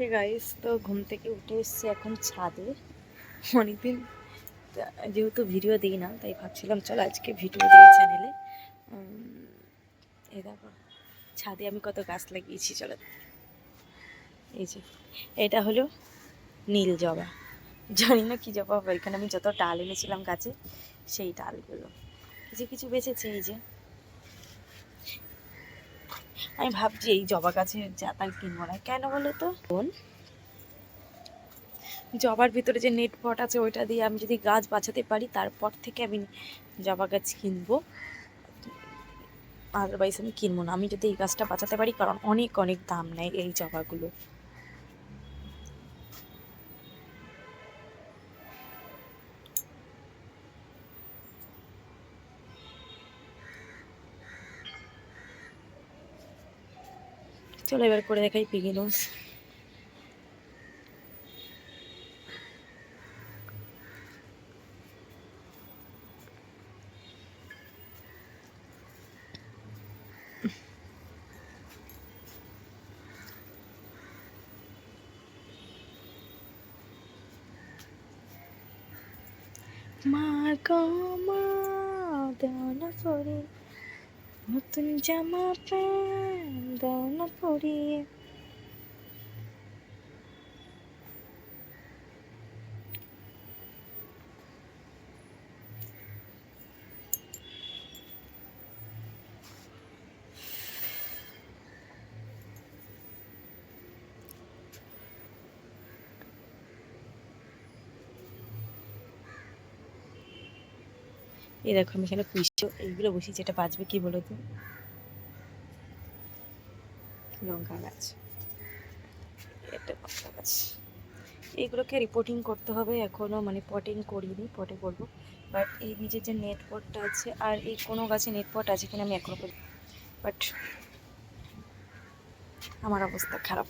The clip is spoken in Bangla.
হে গাইস তো ঘুম থেকে উঠে এসেছি এখন ছাদে। অনেকদিন যেহেতু ভিডিও দিই না, তাই ভাবছিলাম চলো আজকে ভিডিও দিই চ্যানেলে এই দেখো, ছাদে আমি কত গাছ লাগিয়েছি, চলো। এই যে, এটা হলো নীল জবা। জানি না কী জবা হবে এখানে আমি যত ডাল এনেছিলাম গাছে, সেই ডালগুলো কিছু কিছু বেঁচেছে এই যে। আমি ভাবছি এই জবা গাছের জাতাল কিনবো না। কেন বলো তো? জবার ভিতরে যে নেট পট আছে, ওইটা দিয়ে আমি যদি গাছ বাঁচাতে পারি, তারপর থেকে আমি জবা গাছ কিনবো। আদারওয়াইজ আমি কিনবো না। আমি যদি এই গাছটা বাঁচাতে পারি, কারণ অনেক অনেক দাম নেয় এই জবাগুলো। চলো এবার করে দেখাই পিগি নোস মা গো মা দাও না পরে নতুন জামা প্যান্ট দাও না পরিয়ে এই দেখো আমি এখানে পুষছো এইগুলো বসি যেটা বাঁচবে কি বলো তো? লঙ্কা গাছ। এটা লঙ্কা গাছ। এইগুলোকে রিপোর্টিং করতে হবে এখনও মানে পটিং করিনি পটে করব। বাট এই নিচের যে নেট পটটা আছে, আর এই কোনো গাছে নেট পট আছে কিনা আমি এখনও বাট আমার অবস্থা খারাপ।